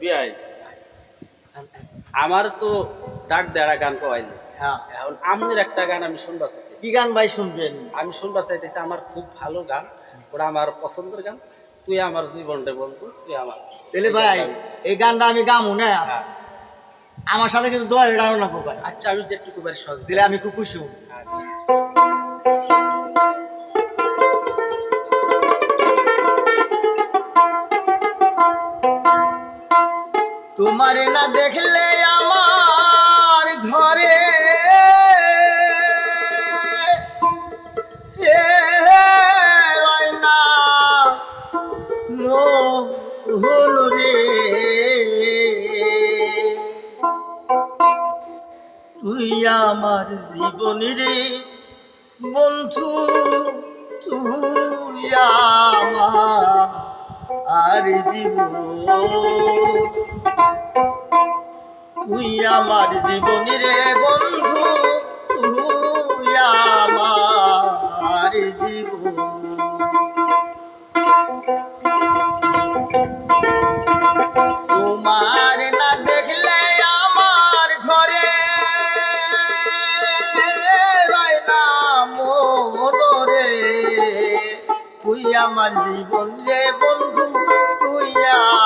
বিয়াই আমার তো ডাক দেড়া গান কইল হ্যাঁ। এখন আমনের একটা গান আমি শুনবা চাইতেছি। কি গান ভাই শুনবেন? আমি শুনবা চাইতেছি আমার খুব ভালো গান। ওটা আমার পছন্দের গান। তুই আমার জীবনটা বন্ধু তুই আমার তাহলে ভাই এই গানটা আমি গামু না? হ্যাঁ। আমার সাথে কিন্তু দোয়ার ডানো না ভাই। আচ্ছা আমি যেটুকু পারি সহজ। দিলে আমি খুব খুশি তোমারে না দেখলে আমার ঘরে। তুই আমার জীবনের বন্ধু তুই আমার আর জীবন। তুই আমার জীবনের বন্ধু, তুই আমার জীবন। তোমার না দেখলে আমার ঘরে রয় না মন রে। তুই আমার জীবন রে বন্ধু, তুই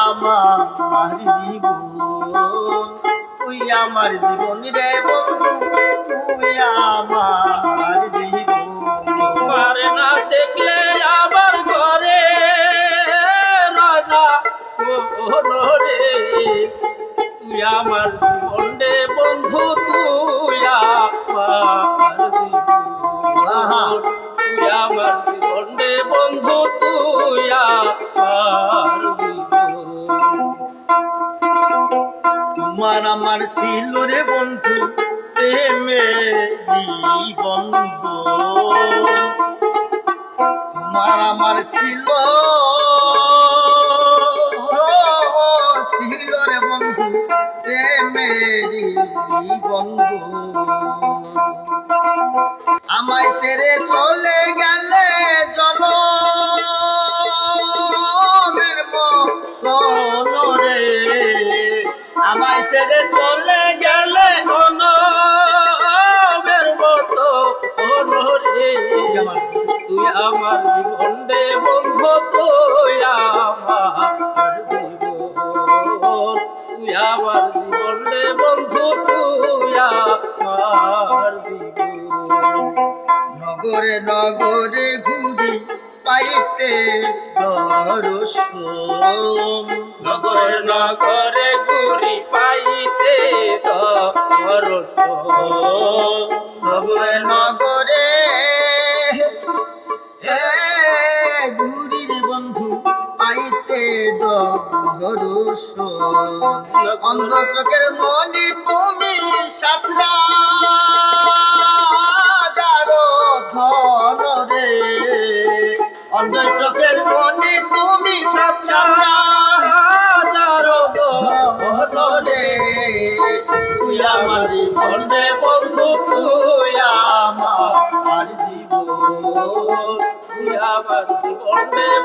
আমার জীবন। তুই আমার জীবন রে বন্ধু, তুই আমার জীবন। তোমার না দেখলে আমার ঘরে রে। তুই আমার জীবন রে বন্ধু তোমার আমার ছিল রে বন্ধু, প্রেমে বন্ধ তোমার আমার ছিল ছিল রে বন্ধু প্রেমেরই বন্ধু আমায় ছেড়ে চলে গেলে জনমের মতন রে ছেড়ে চলে গেলে সোনামের মতো রে তুই আমার জীবন রে বন্ধু, তুই আমার জীবন। তুই আমার জীবন বন্ধু, তুই আমার জীবন। নগরে নগরে ঘুরি পাইতে দর্শন নগরে নগরে ঘুরি পাইতে ধর নগরে নগরে হে ঘুরির বন্ধু পাইতে দর্শন অন্ধশোকের মনি তুমি সাতরা ধন রে। তুমি তুই আমার জীবন রে বন্ধু, তুই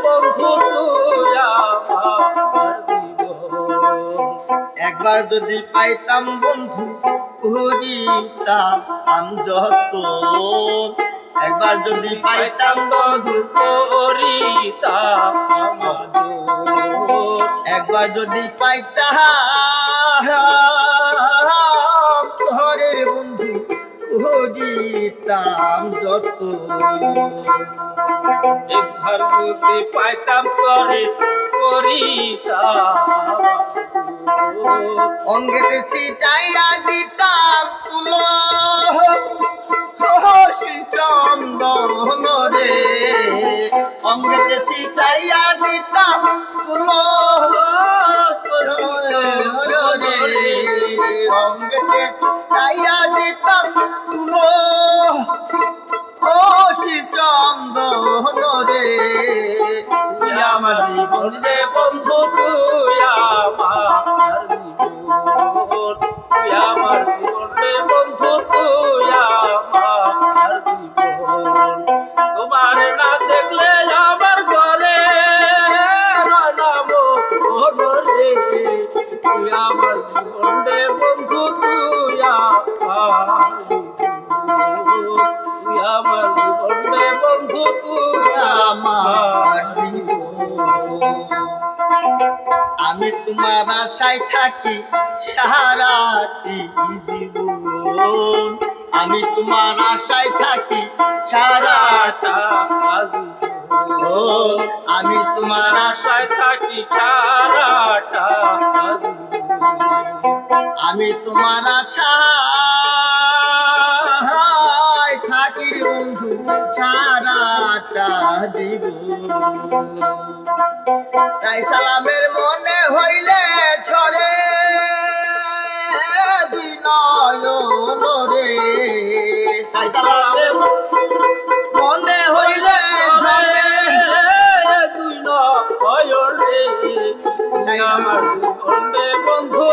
বন্ধু, তুই আমার একবার যদি পাইতাম বন্ধু করিতাম আম যত। একবার যদি পাইতাম করিতা আমার একবার যদি পাইতাম, ঘরের বন্ধু করিতাম যত। একবার যদি পাইতাম করে করিতা অঙ্গেতে ছিটাইয়া ছিটাইয়া দিতাম তুলো রে অঙ্গেতে ছিটাইয়া দিতাম তুলো ও চন্দন রে, তুই আমার জীবন রে বন্ধু, তুই আমার আমি তোমার আশায় থাকি সারাটি জীবন। আমি তোমার আশায় থাকি সারাটা আমি তোমার আশায় থাকি সারাটা আমি তোমার আশায় তাই সালামের মনে হইলে দুই রে। তাই সালামের মনে হইলে ঝরে তুই নয়নে তুই আমার বন্ধু।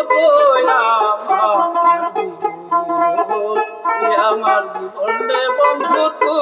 তুই আমার জীবনে বন্ধু তুই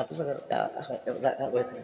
啊就是个啊啊啊啊啊啊我也疼